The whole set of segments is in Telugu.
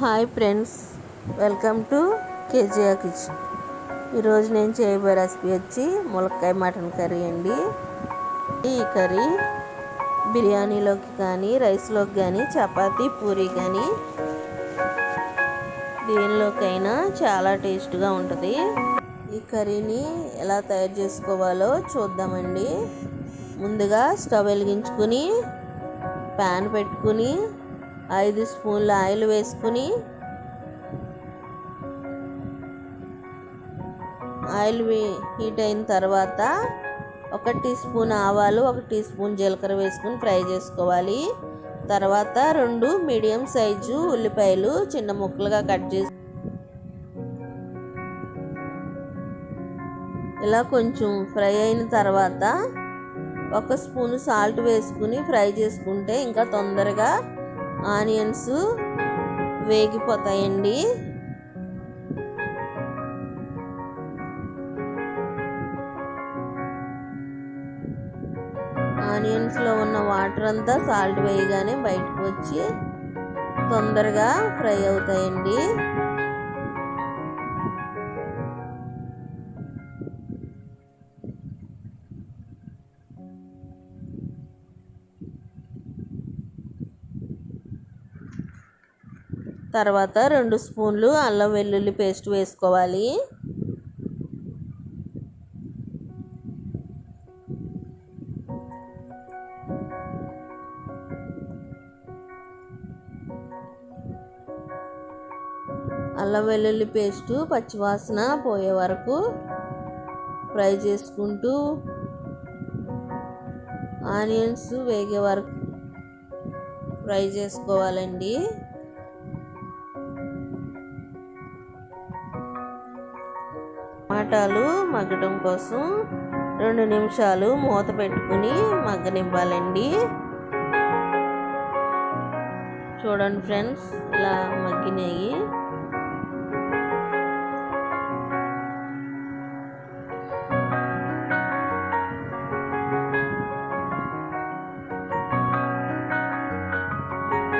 హాయ్ ఫ్రెండ్స్ వెల్కమ్ టు కేజీఆ కిచెన్. ఈరోజు నేను చేయబోయే రెసిపీ వచ్చి ములక్కాయ మటన్ కర్రీ అండి. ఈ కర్రీ బిర్యానీలోకి కానీ రైస్లోకి కానీ చపాతి పూరి కానీ దేనిలోకైనా చాలా టేస్ట్గా ఉంటుంది. ఈ కర్రీని ఎలా తయారు చేసుకోవాలో చూద్దామండి. ముందుగా స్టవ్ వెలిగించుకుని ప్యాన్ పెట్టుకుని ఐదు స్పూన్ల ఆయిల్ వేసుకుని ఆయిల్ హీట్ అయిన తర్వాత ఒక టీ స్పూన్ ఆవాలు ఒక టీ స్పూన్ జీలకర్ర వేసుకుని ఫ్రై చేసుకోవాలి. తర్వాత రెండు మీడియం సైజు ఉల్లిపాయలు చిన్న ముక్కలుగా కట్ చేసి ఇలా కొంచెం ఫ్రై అయిన తర్వాత ఒక స్పూన్ సాల్ట్ వేసుకుని ఫ్రై చేసుకుంటే ఇంకా తొందరగా ఆనియన్స్ వేగిపోతాయండి. ఆనియన్స్లో ఉన్న వాటర్ అంతా సాల్ట్ వేయగానే బయటకు వచ్చి తొందరగా ఫ్రై అవుతాయండి. తర్వాత రెండు స్పూన్లు అల్లం వెల్లుల్లి పేస్ట్ వేసుకోవాలి. అల్లం వెల్లుల్లి పేస్టు పచ్చివాసన పోయే వరకు ఫ్రై చేసుకుంటూ ఆనియన్స్ వేగే వరకు ఫ్రై చేసుకోవాలండి. టమాటాలు మగ్గడం కోసం రెండు నిమిషాలు మూత పెట్టుకుని మగ్గనివ్వాలండి. చూడండి ఫ్రెండ్స్ ఇలా మగ్గినాయి.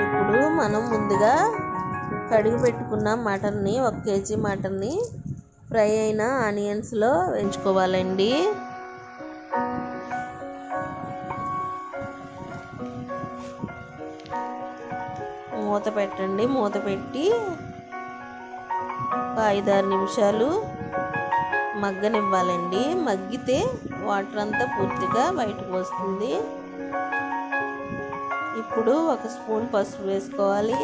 ఇప్పుడు మనం ముందుగా కడిగి పెట్టుకున్న మటన్ని ఒక కేజీ మటన్ని ఫ్రై అయిన ఆనియన్స్లో వేయించుకోవాలండి. మూత పెట్టండి. మూత పెట్టి ఒక ఐదారు నిమిషాలు మగ్గనివ్వాలండి. మగ్గితే వాటర్ అంతా పూర్తిగా బయటకు వస్తుంది. ఇప్పుడు ఒక స్పూన్ పసుపు వేసుకోవాలి.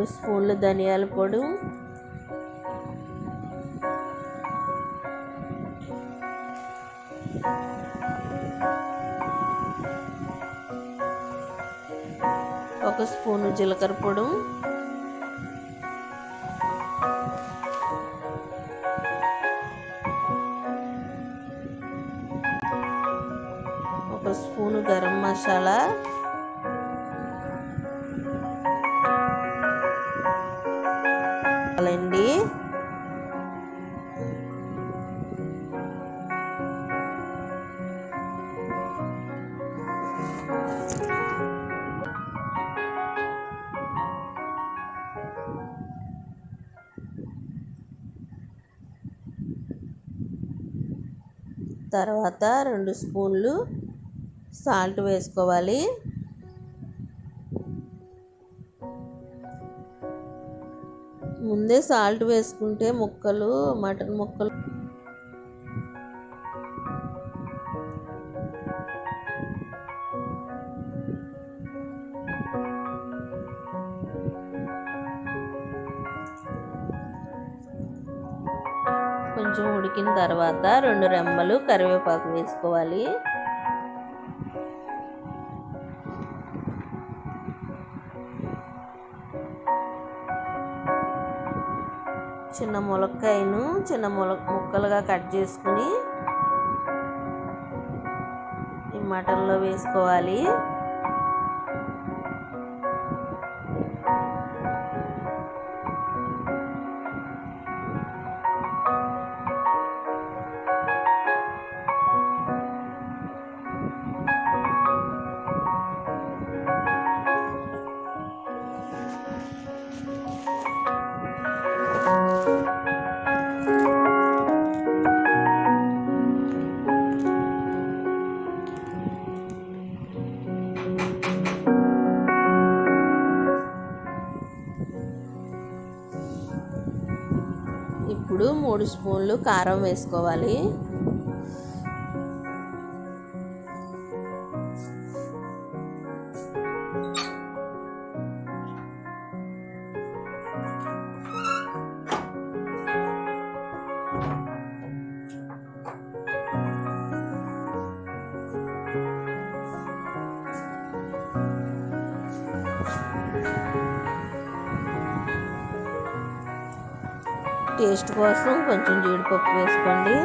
రెండు స్పూన్లు ధనియాల పొడి. ఒక స్పూను జీలకర్ర పొడి. ఒక స్పూను గరం మసాలా. తర్వాత రెండు స్పూన్లు సాల్ట్ వేసుకోవాలి. ముందే సాల్ట్ వేసుకుంటే ముక్కలు మటన్ ముక్కలు కొంచెం ఉడికిన తర్వాత రెండు రెమ్మలు కరివేపాకు వేసుకోవాలి. చిన్న ములక్కాయను చిన్న ముల ముక్కలుగా కట్ చేసుకుని ఈ మటన్లో వేసుకోవాలి. ఇప్పుడు మూడు స్పూన్లు కారం వేసుకోవాలి. టేస్ట్ కోసం కొంచెం జీడిపప్పు వేసుకోండి.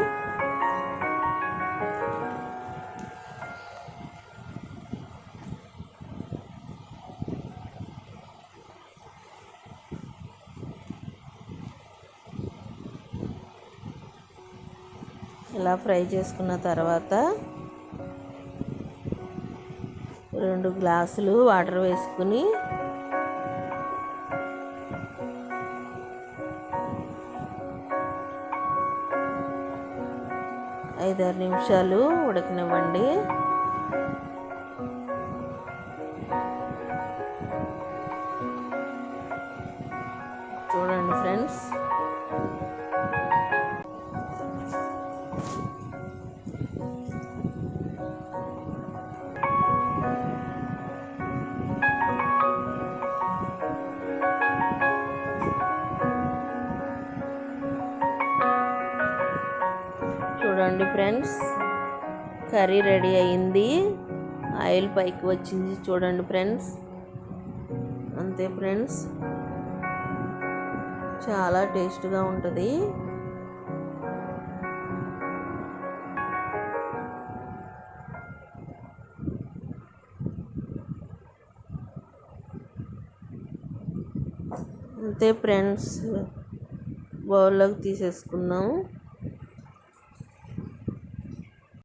ఇలా ఫ్రై చేసుకున్న తర్వాత రెండు గ్లాసులు వాటర్ వేసుకుని ఐదారు నిమిషాలు ఉడకనివ్వండి. చూడండి ఫ్రెండ్స్. ఫ్రెండ్స్ కర్రీ రెడీ అయింది ఆయిల్ పైకి వచ్చింది చూడండి ఫ్రెండ్స్ అంతే ఫ్రెండ్స్ చాలా టేస్ట్గా ఉంటుంది. అంతే ఫ్రెండ్స్ బౌల్లోకి తీసేసుకున్నాము